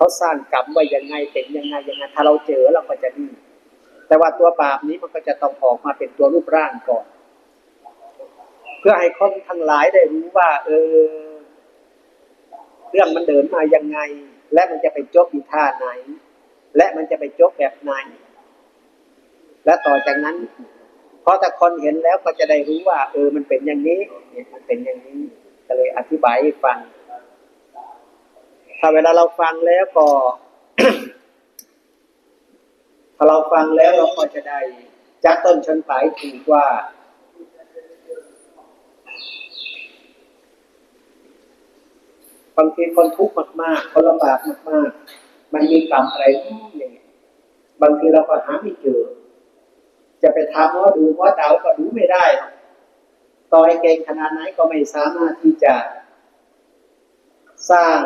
เขาสร้างกรรมไว้ยังไงเป็นยังไงยังไงถ้าเราเจอเราก็จะดีแต่ว่าตัวบาปนี้มันก็จะต้องออกมาเป็นตัวรูปร่างก่อน เพื่อให้คนทั้งหลายได้รู้ว่า เออ เรื่องมันเดินมายังไง และมันจะไปจบอีท่าไหน และมันจะไปจบแบบไหน และต่อจากนั้นพอแต่คนเห็นแล้วก็จะได้รู้ว่า เออ มันเป็นอย่างนี้มันเป็นอย่างนี้ก็เลยอธิบายให้ฟัง ถ้าเวลาเราฟังแล้วก็ ถ้าเราฟังแล้วเราก็จะได้จักต้นชนปลายถูกว่า บางทีคนทุกข์มากๆ คนลำบากมากๆ มันมีกรรมอะไรอย่างเงี้ยบางทีเราก็หาไม่เจอ จะไปทำว่าดูว่าเดาก็ดูไม่ได้ต่อให้เก่งขนาดไหนก็ไม่สามารถที่จะสร้าง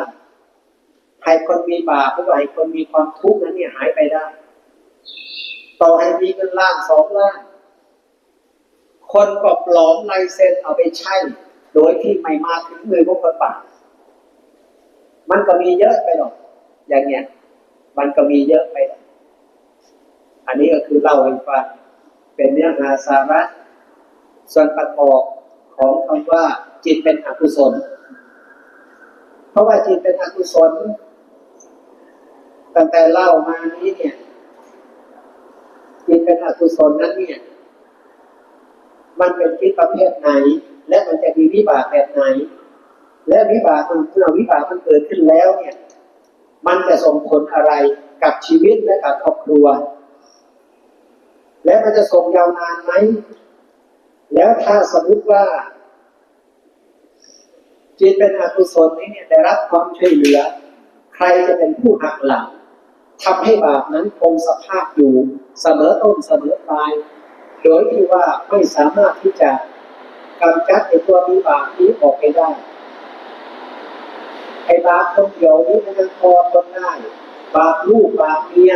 ให้คนมีบาปหรือให้คนมีความทุกข์นั้นเนี่ยหายไปได้ ต่อให้มีเงินล้านสองล้าน คนก็ปลอมลายเซ็นเอาไปใช้ โดยที่ไม่มาถึงมือของคนบาปมันก็มีเยอะไปหรอก อย่างเงี้ย มันก็มีเยอะไปหรอกอันนี้ก็คือเล่าให้ฟังเป็นเนื้อหาสาระ ส่วนประกอบของคำว่าจิตเป็นอกุศล เพราะว่าจิตเป็นอกุศล ตั้งแต่เล่ามานี้เนี่ยจิตเป็นอกุศลนั้นเนี่ย มันเป็นจิตประเภทไหน และมันจะมีวิบากแบบไหน และวิบากมันเมื่อวิบากมันเกิดขึ้นแล้วเนี่ย มันจะส่งผลอะไรกับชีวิตและกับครอบครัว และมันจะส่งยาวนานไหม แล้วถ้าสมมติว่า จิตเป็นอกุศลนี้เนี่ยได้รับความช่วยเหลือ ใครจะเป็นผู้หักหลัง ทำให้บาปนั้นคงสภาพอยู่เสมอต้นเสมอปลาย โดยที่ว่าไม่สามารถที่จะกำจัดไอ้ตัววิบากนี้ออกไปได้ ไอ้บาปคนเดียวนี้มันยังพอทนได้ บาปลูกบาปเมีย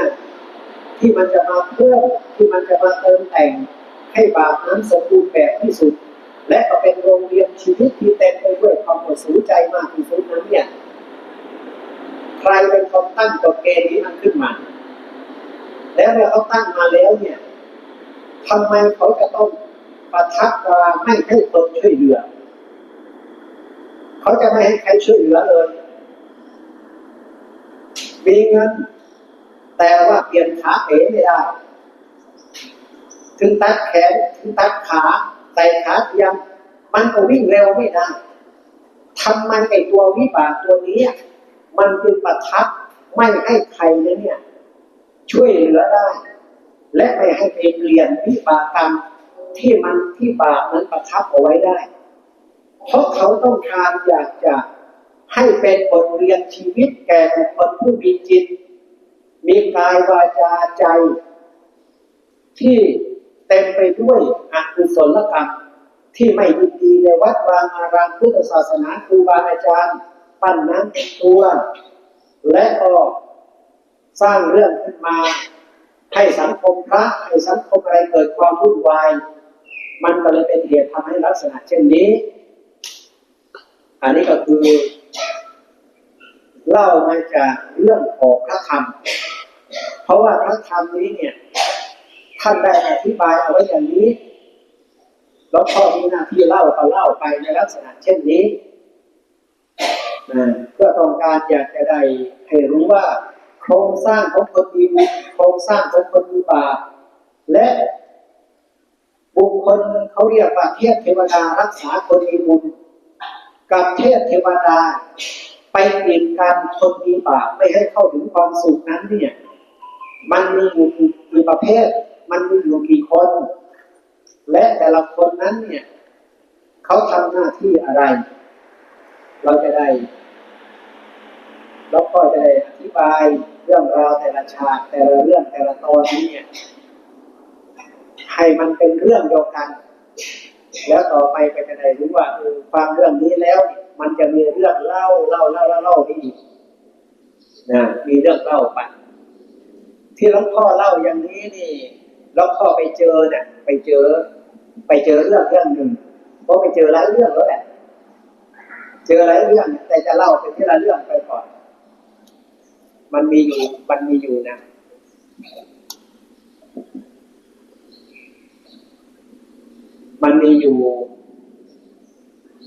ที่มันจะมาเพิ่มที่มันจะมาเติมแต่ง ให้บาปนั้นสมบูรณ์แบบที่สุด และก็เป็นโรงเรียนชีวิตที่เต็มไปด้วยความหดสูใจมากที่สุดนั้นเนี่ย ใครเป็นคนตั้งกฎเกณฑ์นี้มันขึ้นมา แล้วเมื่อเขาตั้งมาแล้วเนี่ยทำไมเขาจะต้องประทับตราไม่ให้คนช่วยเหลือ เขาจะไม่ให้ใครช่วยเหลือเลย มีเงิน แต่ว่าเปลี่ยนขาเป๋ไม่ได้ ถึงตัดแขน ถึงตัดขาใส่ขาเทียมมันก็วิ่งเร็วไม่ได้ทำไมไอตัววิบากตัวนี้ มันจึงประทับไม่ให้ใครเนี่ย ช่วยเหลือได้ และไม่ให้ไปเปลี่ยนวิบากกรรมที่มันที่บาปนั้นประทับเอาไว้ได้ เพราะเขาต้องการอยากจะให้เป็นบทเรียนชีวิตแก่บุคคลผู้มีจิต มีกายวาจาใจ ที่เต็มไปด้วยอกุศลกรรมที่ไม่ยินดีในวัดวางอารามพุทธศาสนาครูบาอาจารย์ ปั้นน้ำเป็นตัว และก็สร้างเรื่องขึ้นมา ให้สังคมพระให้สังคมอะไรเกิดความวุ่นวาย มันก็เลยเป็นเหตุทำให้ลักษณะเช่นนี้ อันนี้ก็คือ เล่ามาจากเรื่องของพระธรรม เพราะว่าพระธรรมนี้เนี่ยท่านได้อธิบายเอาไว้อย่างนี้แล้วพ่อมีหน้าที่เล่าก็เล่าไปในลักษณะเช่นนี้ เพื่อต้องการอยากจะได้ให้รู้ว่า โครงสร้างของคนมีบุญโครงสร้างของคนมีบาปและบุคคลเขาเรียกว่าเทพเทวดารักษาคนมีบุญกับเทพเทวดา ไปกีดกันคนมีบาปไม่ให้เข้าถึงความสุขนั้นเนี่ย มันมีอยู่กี่ประเภท มันมีอยู่กี่คน และแต่ละคนนั้นเนี่ย เขาทำหน้าที่อะไร เราจะได้เราก็จะได้อธิบายเรื่องราวแต่ละฉากแต่ละเรื่องแต่ละตอนนี้เนี่ยให้มันเป็นเรื่องเดียวกัน แล้วต่อไปก็จะได้รู้ว่าเออฟังเรื่องนี้แล้ว มันจะมีเรื่องเล่าเล่าเล่าเล่าเล่าไปอีกนะมีเรื่องเล่าไปที่หลวงพ่อเล่าอย่างนี้นี่หลวงพ่อไปเจอเนี่ยไปเจอ ไปเจอเรื่องเรื่องหนึ่งเพราะไปเจอหลายเรื่องแล้วแหละ เจอหลายเรื่องแต่จะเล่าเป็นทีละเรื่องไปก่อน มันมีอยู่ มันมีอยู่นะ มันมีอยู่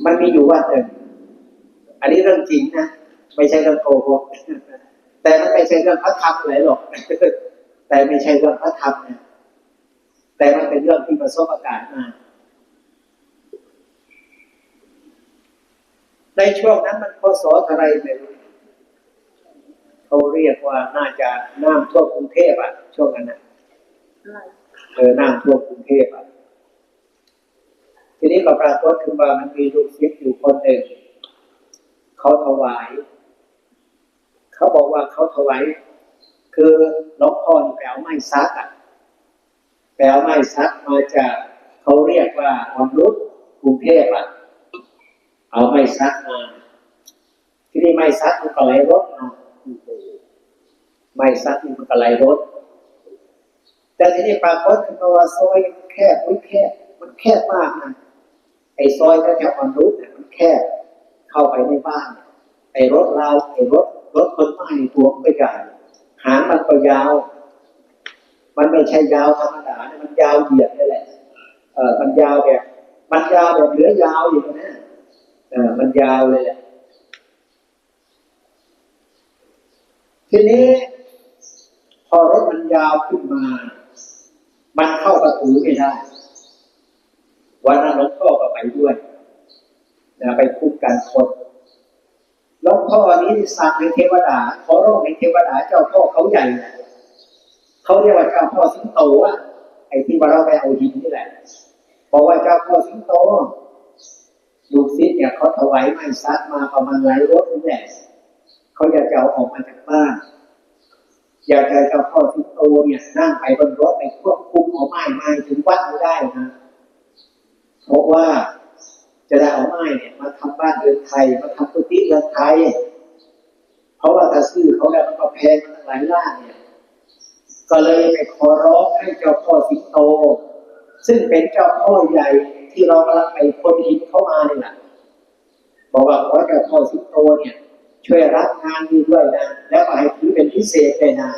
มันมีอยู่ว่าหนึ่งอันนี้เรื่องจริงนะ ไม่ใช่เรื่องโกหกแต่มันไม่ใช่เรื่องพระธรรมเลยหรอก แต่ไม่ใช่เรื่องพระธรรมนะแต่มันเป็นเรื่องที่ประสบอาการณ์มา ในช่วงนั้นมันพศอะไรไม่รู้เขาเรียกว่าน่าจะน้ำท่วมกรุงเทพอะ ช่วงนั้นนะเออน้ำท่วมกรุงเทพอะทีนี้ก็ปรากฏขึ้นว่ามันมีลูกศิษย์อยู่คนหนึ่งเขาถวาย เขาบอกว่าเขาถวายคือหลวงพ่อนี่ไปเอาไม้ซักอะไปเอาไม้ซักมาจากเขาเรียกว่าออนรุษกรุงเทพอะ เอาไม้ซักมาที่นี่ไม้ซักมันก็ไหลรถเอาไม้ซักมันก็ไหลรถแต่ที่นี้ปรากฏขึ้นมาว่าซอยแคบไม่แคบมันแคบมากนะไอ้ซอยแถวอ่อนรุษเนี่ยมันแคบเข้าไปในบ้านไอ้รถเราไอ้รถรถคนไม้ตัวมันไม่ใหญ่หางมันก็ยาว มันไม่ใช่ยาวธรรมดานะมันยาวเหยียดนี่แหละเออมันยาวแบบมันยาวแบบเหลือยาวอยู่นะ ออมันยาวเลยแหละทีนี้พอรถมันยาวขึ้นมา มันเข้าประตูไม่ได้ วันนั้นหลวงพ่อก็ไปด้วยนะไปคุ้มกันคนหลวงพ่อนี้สั่งให้เทวดา ขอร้องให้เทวดาเจ้าพ่อเขาใหญ่เขาเรียกว่าเจ้าพ่อสิงโตอะไอ้ที่ว่าเราไปเอาหินนี่แหละบอกว่าเจ้าพ่อสิงโต ลูกศิษย์เนี่ยเขาถวายไม้ซักมาประมาณหลายรถนี่แหละเขาอยากจะเอาออกมาจากบ้าน อยากจะเจ้าพ่อสิงโตเนี่ยนั่งไปบนรถไปควบคุมเอาไม้ไม้ถึงวัดไม่ได้นะเพราะว่าจะได้เอาไม้เนี่ยมาทำบ้านเรือนไทยมาทำกุฏิเรือนไทย เพราะว่าถ้าซื้อเขาแล้วมันก็แพงมันหลายล้านเนี่ย ก็เลยไปขอร้องให้เจ้าพ่อสิงโต ซึ่งเป็นเจ้าพ่อใหญ่ ที่เรากำลังไปคนหินเข้ามาเนี่ยแหละบอกว่าขอเจ้าพ่อสิงโตเนี่ยช่วยรับงานนี้ด้วยนะแล้วก็ให้ถือเป็นพิเศษเลยนะ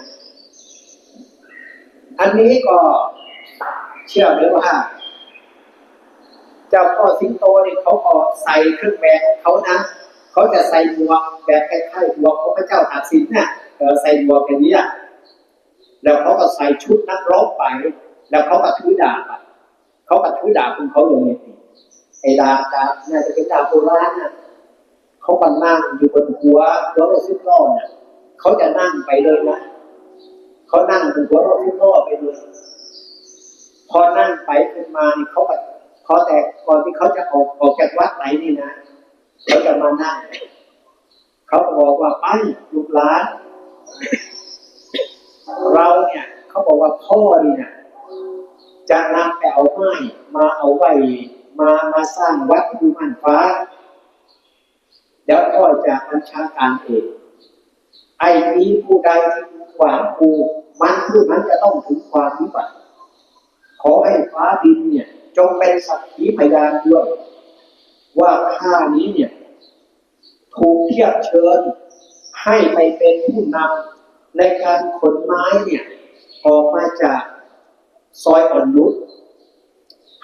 อันนี้ก็เชื่อไหมว่าเจ้าพ่อสิงโตเนี่ยเขาก็ใส่เครื่องแบบเขานะเขาจะใส่หมวกแบบคล้ายๆหมวกของพระเจ้าตากสินน่ะเออใส่หมวกแบบนี้อะแล้วเขาก็ใส่ชุดนักรบไป แล้วเขาก็ถือดาบ เขาก็ถือดาบของเขาอย่างนี้ไอ้ดาบดาบน่าจะเป็นดาบโบราณน่ะเขาก็นั่งอยู่บนหัวรถสิบล้อน่ะเขาจะนั่งไปเลยนะเขานั่งบนหัวรถสิบล้อไปเลยพอนั่งไปขึ้นมานี่เขาก็พอแต่ก่อนที่เขาจะออกออกจากวัดไหนนี่นะเขาจะมานั่งเขาบอกว่าไปลูกหลานเราเนี่ย เขาบอกว่าพ่อนี่นะ จะนำไปเอาไม้มาเอาไว้มามาสร้างวัดภูมันฟ้าเดี๋ยวพ่อจะบัญชาการเองไอ้มีผู้ใดที่ขวางกูมันผู้นั้นจะต้องถึงความวิบัติขอให้ฟ้าดินเนี่ยจงเป็นสักขีพยานด้วยว่าข้านี้เนี่ยถูกเทียบเชิญให้ไปเป็นผู้นำในการขนไม้เนี่ยออกมาจาก ซอยอ่อนนุช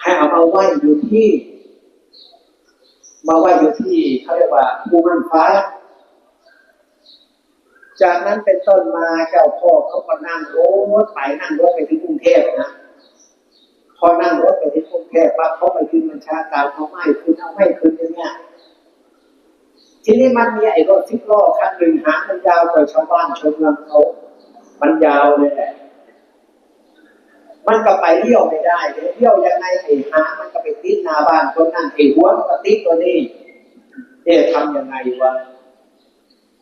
ให้เอามาไหว้อยู่ที่ มาไหว้อยู่ที่เขาเรียกว่าภูมันฟ้า จากนั้นเป็นต้นมาเจ้าพ่อเขาก็นั่งรถไปนั่งรถไปที่กรุงเทพนะพอนั่งรถไปที่กรุงเทพปั๊บเขาไปขึ้นบัญชาการเขาไม่ขึ้นเอาไม่ขึ้นอย่างเงี้ยทีนี้มันมีไอ้รถสิบล้อคันหนึ่งหางมันยาวกว่าชาวบ้านชาวเมืองเขามันยาวเลยแหละ มันก็ไปเลี้ยวไม่ได้เลี้ยวยังไงไอ้หามันก็ไปติดหน้าบ้านคนนั้นไอ้หัวมันก็ติดตัวนี้เอ๊ะทำยังไงวะ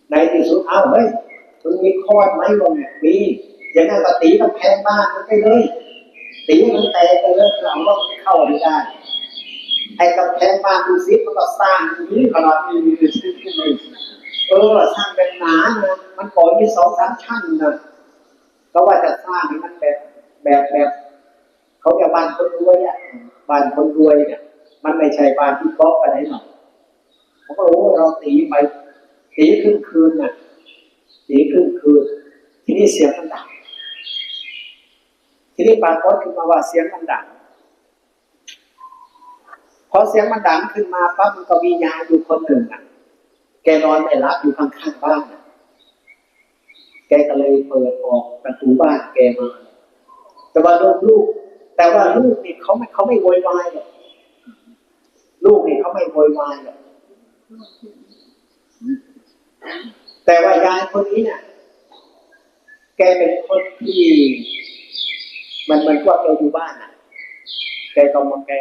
ในที่สุดเอ้าเฮ้ยมึงมีคอดไหมวะเนี่ยมีอย่างนั้นก็ตีกำแพงบ้านมันไปเลยตีมันแตกไปเลยหลังว่ามันเข้าไม่ได้ไอ้กำแพงบ้านดูซิมันก็สร้างอย่างนี้ขนาดนี้เออสร้างเป็นหนานะมันก่อมีสองสามชั้นนะก็ว่าจะสร้างให้มันแบบ แบบแบบเขาจะบ้านคนรวยอะบ้านคนรวยเนี่ยมันไม่ใช่บ้านที่บล็อกอะไรหรอกเขาก็รู้ว่าเราตีไปตีครึ่งคืนน่ะตีครึ่งคืน ทีนี้เสียงมันดังทีนี้ปรากฏขึ้นมาว่าเสียงมันดังพอเสียงมันดังขึ้นมาปั๊บมันก็มียายอยู่คนหนึ่งอะ แกนอนไม่รับอยู่ข้างๆบ้านน่ะแกก็เลยเปิดออกประตูบ้านแกมา แต่ว่าลูกลูก แต่ว่าลูกนี่เขาไม่เขาไม่โวยวายหรอกลูกนี่เขาไม่โวยวายหรอกแต่ว่ายายคนนี้เนี่ยแกเป็นคนที่มันมันว่าแกอยู่บ้านอะ แกก็มาแก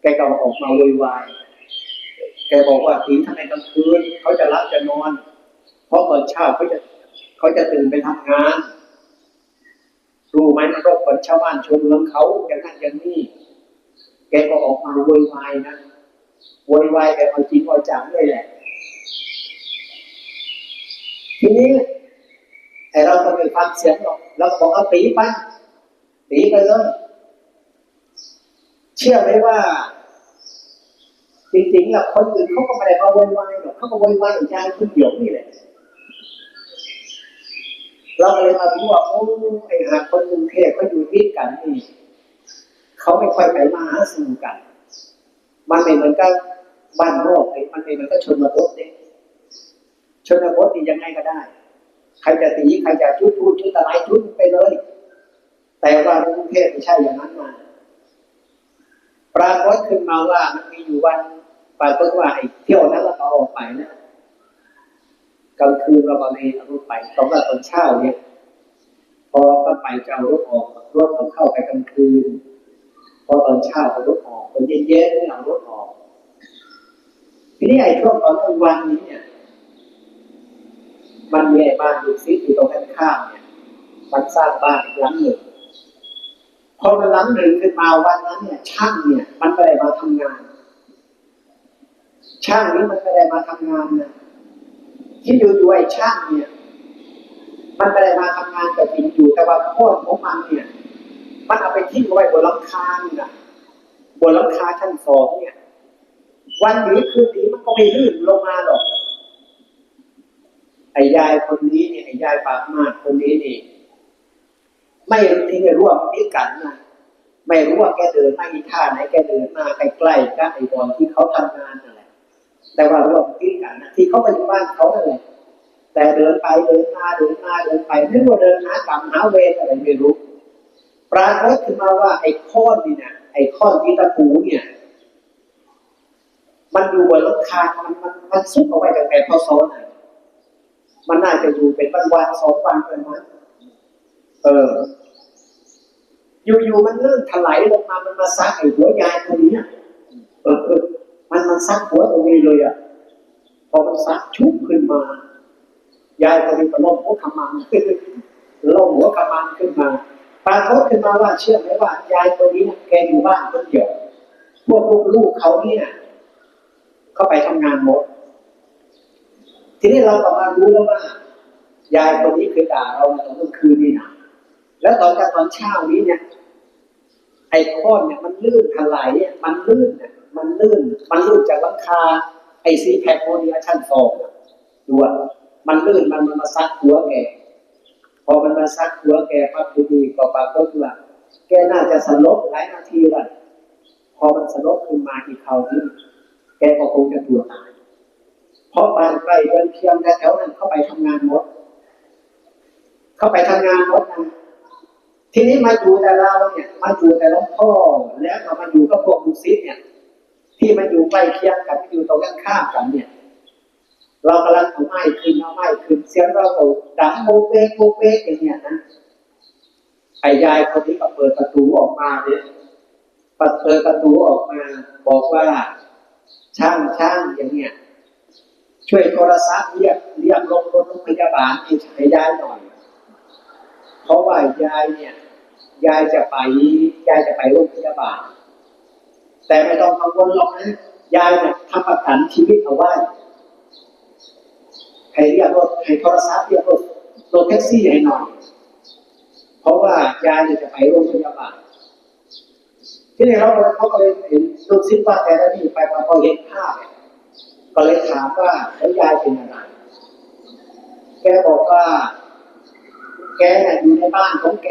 แกก็ออกมาโวยวายแกบอกว่าถึงทำไมกลางคืนเขาจะรับจะนอน เพราะตอนเช้าเขาจะเขาจะตื่นไปทำงาน รู้ไหมมันก็คนชาวบ้านชมเมืองเขาอย่างนั้นอย่างนี้แกก็ออกมาโวยวายนะโวยวายแกเอาจริงเอาจังเลยแหละ ทีนี้ไอเราก็ไม่ฟังเสียงหรอกเราบอกเอาตีไปตีไปเลยเชื่อไหมว่าจริงๆแล้วคนอื่นเขาก็ไม่ได้มาโวยวายหรอกเขาก็โวยวายอย่างยายคนเดียวนี่แหละ เราเลยมารู้ว่าโอ้ไอ้หาคนกรุงเทพเขาอยู่ที่กันนี่เขาไม่ค่อยไปมาหาสู่กัน มันไม่เหมือนกับบ้านนอกเลยมันไม่เหมือนกับชนบทเนี่ยชนบทนี่ยังไงก็ได้ ใครจะตีใครจะชุดชุดชุดอะไรชุดไปเลย แต่ว่าในกรุงเทพไม่ใช่อย่างนั้นมา ปรากฏขึ้นมาว่ามันมีอยู่วันปรากฏว่าไอ้เที่ยวนั้นเราก็ออกไปนะ กลางคืนเราก็เลยเอารถไปตอนว่าตอนเช้าเนี่ย พอก็ไปจะเอารถออกรถเอาเข้าไปกลางคืน พอตอนเช้าเอารถออกตอนเย็นๆเนี่ยเอารถออก ทีนี้ไอ้ช่วงตอนกลางวันนี้เนี่ย มันมีไอ้บ้านอยู่ซิอยู่ตรงด้านข้ามเนี่ย มันสร้างบ้านหลังหนึ่งพอมันหลังหนึ่งขึ้นมาวันนั้นเนี่ย ช่างเนี่ย มันได้มาทำงาน ช่างนี้มันได้มาทำงานนะ ที่อยู่ด้วยช่างเนี่ย มันก็ได้มาทำงานกับจริงอยู่แต่ว่าโคตรของมันเนี่ย มันเอาไปทิ้งไว้บนหลังคาเนี่นะบนหลังคาชั้นสองเนี่ย วันนี้คืนนี้มันก็ไม่ลื่นลงมาหรอกไอ้ยายคนนี้เนี่ยไอ้ยายปากมากคนนี้นี่ไม่รู้ที่จะร่วมมิกันนะไม่รู้ว่าแกเดินมาอีท่าไหนแกเดินมาใกล้ๆกับไอ้บอลที่เขาทำงานนั่นแหละ แต่ว่าร่วมมิตรกันที่เขาไปอยู่บ้านเขานั่นแหละแต่เดินไปเดินมาเดินมาเดินไปไม่ว่าเดินหากรรมหาเวรอะไรไม่รู้ ปรากฏขึ้นมาว่าไอ้ข้อนนี่นะไอ้ข้อนที่ตะปูเนี่ย มันอยู่บนหลังคา มันมันมันซุกเอาไว้ตั้งแต่พศไหนมันน่าจะอยู่เป็นวันวันๆสองวันเป็นมั้งเออ อยู่ๆมันเลื่อนถลายลงมา มันมาซักไอ้หัวยายตัวนี้เออ มันมันซักหัวตรงนี้เลยอะพอมันซักชุบขึ้นมายายตัวนี้ก็ล้มหัวขมันล้มหัวขมันขึ้นมาปรากฏขึ้นมาว่าเชื่อไหมว่ายายตัวนี้นะแกอยู่บ้านคนเดียวพวกลูกๆเขาเนี่ยเข้าไปทำงานหมด ทีนี้เราก็มารู้แล้วว่ายายคนนี้เคยด่าเราตอนกลางคืนนี่นะแล้วตอนกลางตอนเช้านี้เนี่ยไอ้ข้อนเนี่ยมันลื่นถลายเนี่ยมันลื่นเนี่ย มันลื่น มันลื่นจากหลังคา ไอซีแพคโมเนียชั้นสองดูว่ามันลื่นมันมันมาซักหัวแก พอมันมาซักหัวแกปั๊บทีนี้ก็ปรากฏว่าแกน่าจะสลบหลายนาทีละพอมันสลบขึ้นมาอีกคราวนี้แกก็คงจะตัวตาย เพราะบ้านใกล้เดินเคียงแถวนั้นเข้าไปทำงานหมด เข้าไปทำงานหมดนะทีนี้มาอยู่แต่เราเนี่ย มาอยู่แต่หลวงพ่อแล้วก็มาอยู่กับพวกลูกศิษย์เนี่ย ที่มันอยู่ใกล้เคียงกันที่อยู่ตรงข้ามกันเนี่ย เรากำลังเอาไม้ขึ้นเอาไม้ขึ้นเสียงเราก็ดังโมเปกโมเปกอย่างเงี้ยนะไอ้ยายคนนี้ก็เปิดประตูออกมาเนี่ยเปิดประตูออกมา บอกว่าช่างช่างอย่างเงี้ยช่วยโทรศัพท์เรียกเรียกลงรถโรงพยาบาลให้ให้ยายหน่อย เพราะว่ายายเนี่ย ยายจะไปยายจะไปโรงพยาบาล แต่ไม่ต้องกังวลหรอกนะยายเนี่ยทำประกันชีวิตเอาไว้ให้เรียกรถให้โทรศัพท์เรียกรถรถแท็กซี่ให้หน่อยเพราะว่ายายจะไปโรงพยาบาลที่นี่เราเขาก็เลยเห็นลูกศิษย์ว่าแต่ละนี่ไปมาพอเห็นภาพก็เลยถามว่าแล้วยายเป็นอะไรแกบอกว่า แกเนี่ยอยู่ในบ้านของแก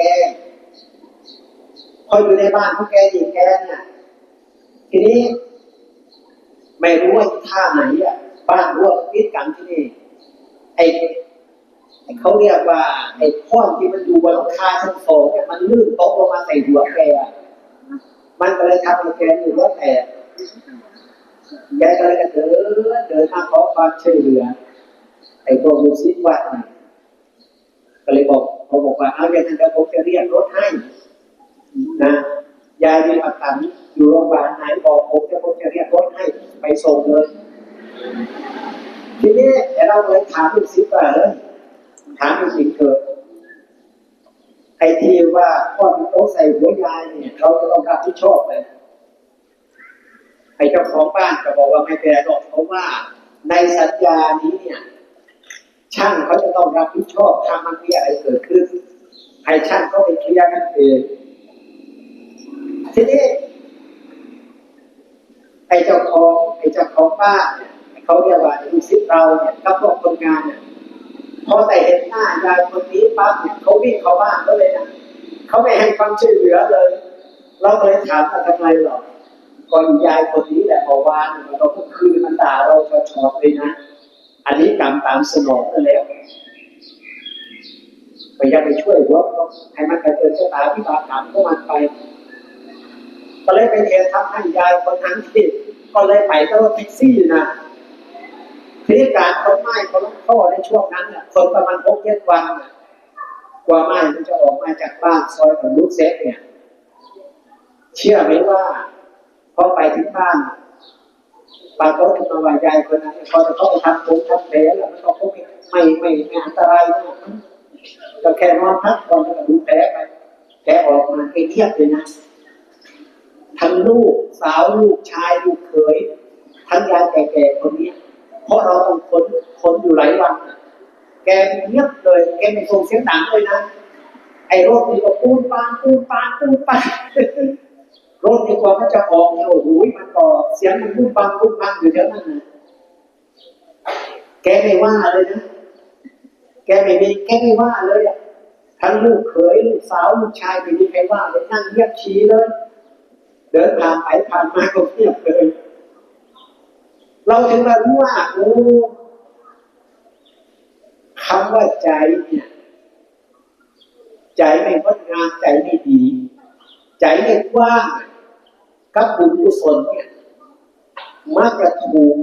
พออยู่ในบ้านของแกอีกแกเนี่ย ทีนี้ไม่รู้ว่าท่าไหนอะบ้านร่วพิษกันที่นี่ไอ้ไอ้เขาเรียกว่าไอ้พ่อนที่มันอยู่บนหลังคาชั้นสองเนี่ยมันลื่นตกลงมาใส่หัวแกมันก็เลยทำให้แกอยู่รถแตกแกก็เลยเดินเดินมาขอความช่วยเหลือไอ้พวกลูกศิษย์วัดเนี่ยก็เลยบอกเขาบอกว่าเอาอย่างนั้นเดี๋ยวผมจะเรียกรถให้นะ ยายมีอาการอยู่โรงพยาบาลไหนบอกผมจะผมจะเรียกรถให้ไปส่งเลย ทีนี้เราเลยถามลูกศิษย์ว่าเออถามลูกศิษย์เกิดไอ้ที่ว่าพ่อนโต๊ะใส่หัวยายเนี่ยเราจะต้องรับผิดชอบเลยไอ้เจ้าของบ้านก็บอกว่าไม่เป็นไรหรอกเพราะว่าในสัญญานี้เนี่ยช่างเขาจะต้องรับผิดชอบถ้ามันมีอะไรเกิดขึ้นให้ช่างเขาไปเคลียร์กันเอง ทีนี้ไอ้เจ้าของไอ้เจ้าของบ้านเนี่ยเขาเรียกว่าลูกศิษย์เราเนี่ยกับพวกคนงานเนี่ยพอแต่เห็นหน้ายายคนนี้ปั๊บเนี่ยเขาวิ่งเข้าบ้านเขาเลยนะเขาไม่ให้ความช่วยเหลือเลย เราก็เลยถามว่าทำไมหรอกก่อนยายคนนี้แหละพอวานเนี่ยเราก็คืนมันด่าเราชอบๆเลยนะ อันนี้กรรมตามสนองนั่นแล้วพยายามไปช่วยหัวให้มันกระเจิดชะตาที่บาปกรรมของมันไป ก็เลยเป็นเหตุทำให้ยายคนนั้นที่ก็เลยไปก็รถแท็กซี่นะทีนี้การคนไม้คนพ่อในช่วงนั้นเนี่ยคนประมาณหกเจ็ดวันน่ะกว่าไม้มันจะออกมาจากบ้านซอยของลูกเซ็กเนี่ย เชื่อไหมว่าพอไปถึงบ้านปากฏขึ้นมาว่ายายคนนั้นพอจะเข้าไปทำผมทำแผลแล้วมันก็คงไม่ไม่ไม่อันตรายมากก็แค่นอนพักก่อนแล้วก็ดูแผลไปแผลออกมาเครียดเลยนะ ทั้งลูกสาวลูกชายลูกเขยทั้งยายแก่ๆคนนี้เพราะเราต้องคนคนอยู่หลายวัน แกเงียบเลยแกไม่ส่งเสียงดังเลยนะไอ้รถนี่ก็ปูนปานปูนปานปูนปานรถนี่กว่ามันจะออกเนี่ยโอ้โหมันก็เสียงมันปูนปานปูนปานอยู่แถวนั้นนะแกไม่ว่าเลยนะแกไม่มีแกไม่ว่าเลยอะทั้งลูกเขยลูกสาวลูกชายไม่มีใครว่าเลยนั่งเงียบชี้เลย เดินผ่านไปผ่านมาก็เงียบเลย เราถึงมารู้ว่าโอ้คำว่าใจเนี่ย ใจไม่งดงามใจไม่ดี ใจไม่กว้างกับบุญกุศลเนี่ยมักจะถูก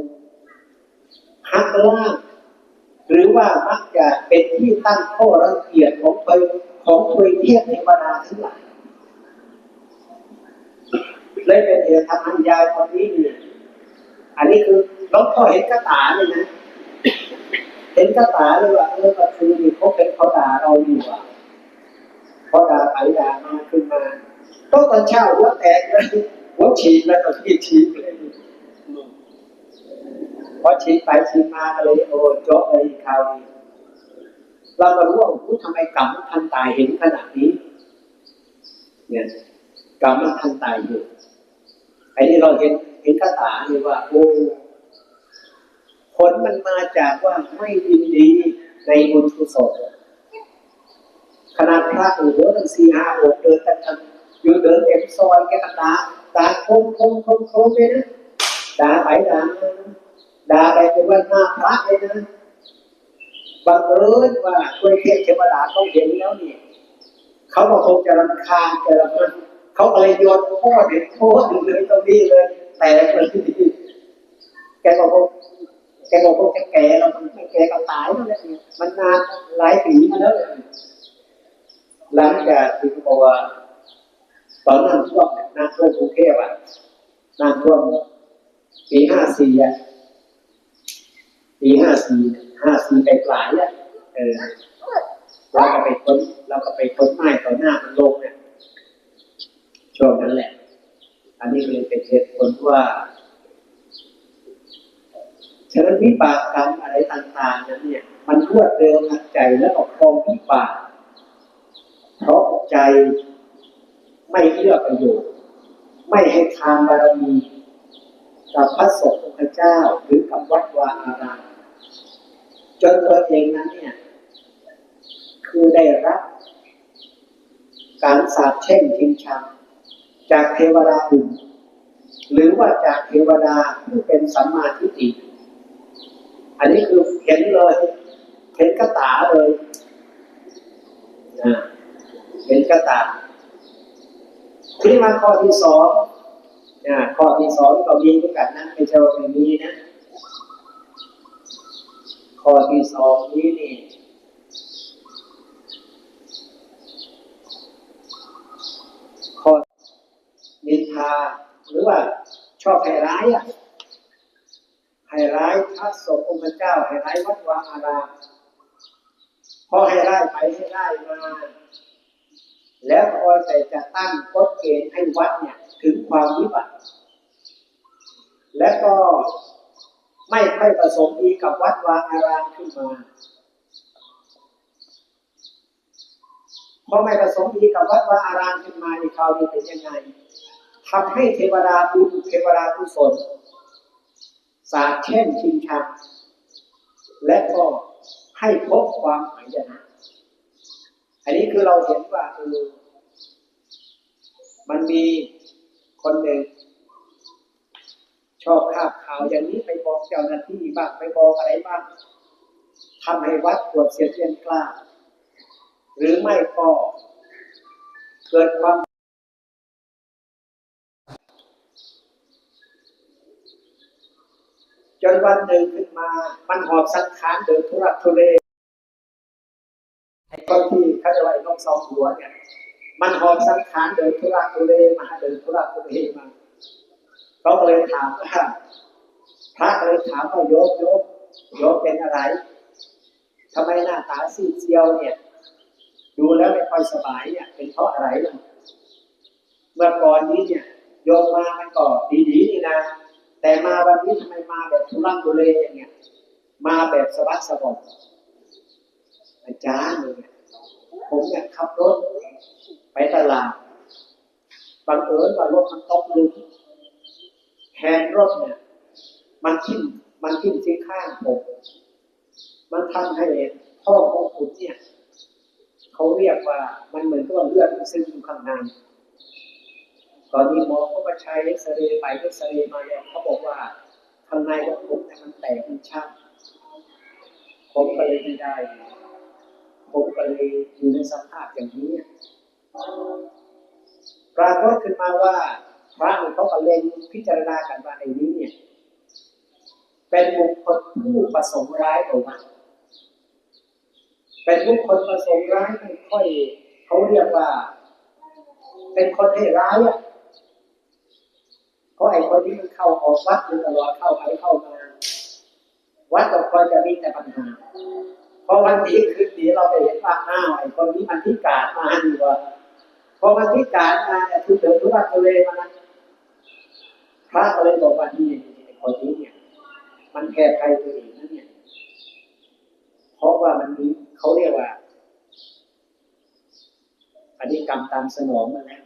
หักล่างหรือว่ามักจะเป็นที่ตั้งข้อรังเกียจของเทวของเทวเทพเทวดาทั้งหลาย เลยเป็นเหตุทำให้ยายคนนี้เนี่ยอันนี้คือหลวงพ่อเห็นกระตาเลยนะเห็นกระตาเลยว่าเออก็คือนี่เขาเป็นเขาด่าเราอยู่อะเขาด่าไปด่ามาขึ้นมาก็ตอนเช้าหัวแตกเลยหัวฉีกแล้วก็ที่ฉีกเลยพอฉีกไปฉีกมาก็เลยโอ้จบเลยคราวนี้เราก็รู้ว่าโอ้ทำไมกรรมทันตายเห็นขนาดนี้ เนี่ยกรรมมันทันตายอยู่ ไอ้นี่เราเห็นเห็นคาถาเลยว่าโอ้ผลมันมาจากว่าไม่ยินดีในบุญกุศลขนาดพระโอ้โหตั้งสี่ห้าองค์เดินกันทำอยู่เดินเต็มซอยแกก็ด่าดาโค้งโค้งโค้งโค้งเลยนะด่าไปด่าด่าไปเป็นว่าหน้าพระเลยนะบังเอิญว่าช่วยเทพเทวดาเขาเห็นแล้วเนี่ยเขาก็คงจะรำคาญจะรำคาญ เขาก็เลยโยนโทษเด็กโทษอยู่เลยตรงนี้เลยแต่เลยแกบอกว่าแกบอกว่าแกแก่แล้วมันไม่แก่ก็ตายแล้วเนี่ยมันนานหลายปีมาแล้วหลังจากที่เขาบอกว่าตอนนั้นช่วงเนี่ยน้ำท่วมกรุงเทพอะน้ำท่วมปีห้าสี่อะปีห้าสี่ห้าสี่ไปปลายอะเออเราก็ไปค้นเราก็ไปค้นไม้ต่อหน้ามันลงเนี่ย ช่วงนั้นแหละ อันนี้เลยเป็นเหตุผลว่าฉะนั้นวิบากกรรมอะไรต่างๆนั้นเนี่ย มันรวดเร็วทันใจและออกครองวิบากเพราะใจไม่เอื้อประโยชน์ ไม่ให้ทานบารมีกับพระสงฆ์พระเจ้าหรือกับวัดวาอารามจนตัวเองนั้นเนี่ย คือได้รับ การสาบแช่งชิงชัง จากเทวดาอื่นหรือว่าจากเทวดาผู้เป็นสัมมาทิฏฐิอันนี้คือเห็นเลยเห็นกระตาเลยนะเห็นกระตาทีนี้มาข้อที่สองนะข้อที่สองก็มีเหมือนกันนะไม่ใช่ว่าไม่มีนะข้อที่สองนี้นี่ ข้อ นินทา หรือว่าชอบให้ร้ายอะให้ร้ายพระสงฆ์องค์พระเจ้าให้ร้ายวัดวาอารามพอให้ร้ายไปให้ร้ายมาแล้วคอยแต่จะตั้งกฎเกณฑ์ให้วัดเนี่ยถึงความวิบัติ และก็ไม่ค่อยประสงค์ดีกับวัดวาอารามขึ้นมาพอไม่ประสงค์ดีกับวัดวาอารามขึ้นมาในคราวนี้เป็นยังไง ทำให้เทวดาบุญเทวดากุศลสาแช่งชิงชังและก็ให้พบความหายนะ อันนี้คือเราเห็นว่าเออมันมีคนหนึ่งชอบคาข่าวอย่างนี้ไปบอกเจ้าหน้าที่บ้างไปบอกอะไรบ้างทำให้วัดปวดเสียเทียนกล้า หรือไม่ก็เกิดความ นวันหนึ่งขึ้นมา มันหอบสังขารเดินทุรักทุเลไอ้คนที่เขาจะไว้นกสองหัวเนี่ย มันหอบสังขารเดินทุรักทุเลมาเดินทุรักทุเลมาเขาก็เลยถามว่าพระเลยถามว่าโยมโยมโยมเป็นอะไรทำไมหน้าตาซีดเซียวเนี่ย ดูแล้วไม่ค่อยสบายเนี่ย เป็นเพราะอะไรล่ะเมื่อก่อนนี้เนี่ยโยมมามันก็ดีๆนี่นะ แต่มาวันนี้ทำไมมาแบบทุรักทุเลอย่างเงี้ย มาแบบสะบัดสะบอมอาจารย์เนี่ยผมเนี่ยขับรถ ไปตลาดบังเอิญว่ารถมันตกลุมแฮนด์รถเนี่ย มันทิ่มมันทิ่มที่ข้างผม มันทำให้ท่อของผมเนี่ย เขาเรียกว่ามันเหมือนกับเลือดมันซึมอยู่ข้างใน อนนี้หมอเขาก็ใช้เอ็กซเรย์ไปเอ็กซเรย์มาเนี่ยเขาบอกว่าข้างในของผมมันแตกมันช้ำผมก็เลยไม่ได้ ผมก็เลยอยู่ในสภาพอย่างนี้ปรากฏขึ้นมาว่าพระเนี่ยเขาก็เล็งพิจารณากันว่าไอ้นี้เนี่ย เป็นบุคคลผู้ประสงค์ร้ายต่อวัดเป็นบุคคลประสงค์ร้ายไม่ค่อยเขาเรียกว่า เป็นคนให้ร้ายอะ เพราะไอ้คนที่มันเข้าออกวัดอยู่ตลอดเข้าไปเข้ามาวัดก็คอยจะมีแต่ปัญหาพราะวันนี้คืนนี้เราไปเห็นว่าอ้าวไอ้คนนี้มันพิการมาดีกว่าพอมันพิการมาเนี่ยทุกเดือดทุกรักทุเลมานะพระก็เลยบอกว่านี่ไอ้คนนี้เนี่ย มันแค่ใครตัวเองนะเนี่ยเพราะว่ามันมีเขาเรียกว่าอันนี้กรรมตามสนองมาแล้ว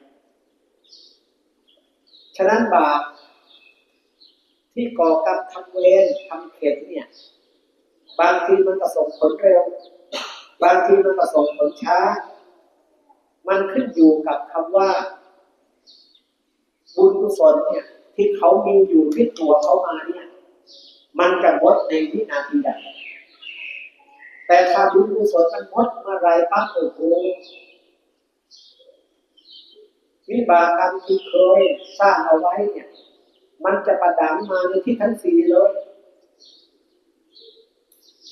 ฉะนั้นบาปที่ก่อกรรมทำเวรทำเข็ดเนี่ย บางทีมันประสบผลเร็ว บางทีมันประสบผลช้า มันขึ้นอยู่กับคำว่า บุญกุศลเนี่ย ที่เขามีอยู่ที่ตัวเขามาเนี่ย มันจะหมดในวินาทีใดแต่ถ้าบุญกุศลมันหมดเมื่อไรปั๊บโอ้โห วิบากกรรมที่เคยสร้างเอาไว้เนี่ย มันจะประดังมาในที่ทั้งสี่เลย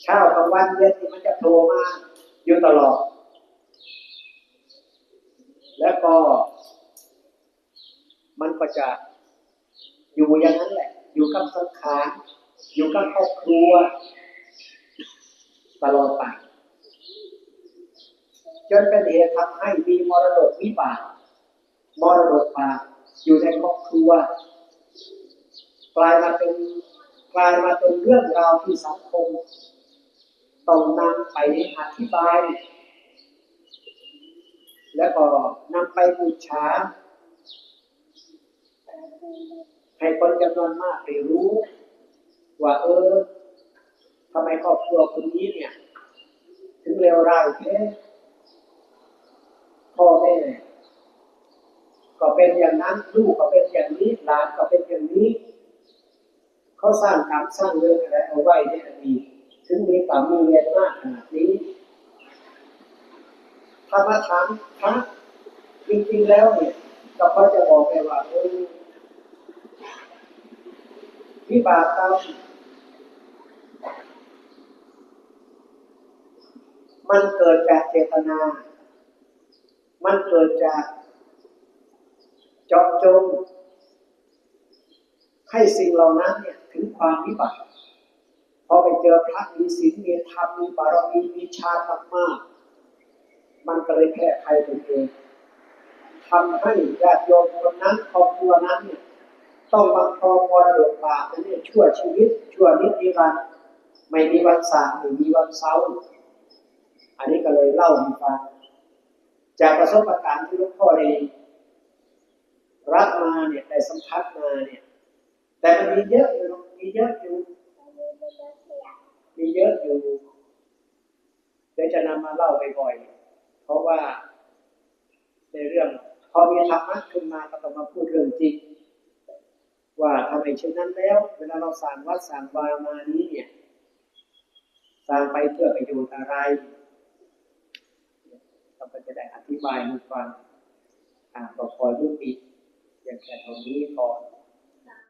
เช้ากับวันเย็นมันจะโผล่มาอยู่ตลอด แล้วก็ มันก็จะอยู่อย่างนั้นแหละ อยู่กับสังขารอยู่กับครอบครัวตลอดไปจนเป็นเหตุทำให้มีมรดกวิบาก มรดกบาอยู่ในครอบครัวกลายมาเป็นกลายมาเป็นเรื่องราวที่สังคมต้องนำไปอธิบาย แล้วก็นำไปบูชาให้คนจำนวนมากได้รู้ ว่าเออทำไมครอบครัวคนนี้เนี่ย ถึงเลวร้ายแท้พ่อแม่ ก็เป็นอย่างนั้นลูกก็เป็นอย่างนี้หลานก็เป็นอย่างนี้เขาสร้างกรรมสร้างเรื่องอะไรเอาไว้ในอดีตถึงมีกรรมมีเวรมากขนาดนี้ถ้ามาถามพระจริงๆแล้วเนี่ยก็เขาจะบอกไปว่าเออวิบากกรรมมันเกิดจากเจตนา มันเกิดจาก เจาะจงให้สิ่งเหล่านั้นเนี่ยถึงความวิบัติพอไปเจอพระมีศีลมีธรรมมีบารมีมีฌานมากมันก็เลยแพ้ภัยตัวเองทำให้ญาติโยมคนนั้นครอบครัวนั้นเนี่ยต้องมาครองมรดกบาปนั้นเนี่ยชั่วชีวิต ชั่วนิรันดร์ไม่มีวันสางไม่มีวันเศร้าอันนี้ก็เลยเล่าให้ฟังจากประสบการณ์ที่หลวงพ่อเอง รับมาเนี่ยได้สัมผัสมาเนี่ย แต่มันมีเยอะอยู่มีเยอะอยู่มีเยอะอยู่เดี๋ยวจะนำมาเล่าบ่อยๆเพราะว่าในเรื่องพอมีธรรมะขึ้นมาก็ต้องมาพูดเรื่องจริงว่าทำไมเช่นนั้นแล้ว เวลาเราสร้างวัดสร้างวามานี้เนี่ยสร้างไปเพื่อประโยชน์อะไรเราก็จะได้อธิบายให้ฟังอ่าก็ขอยุติอ ย่างแค่ตรงนี้ก่อน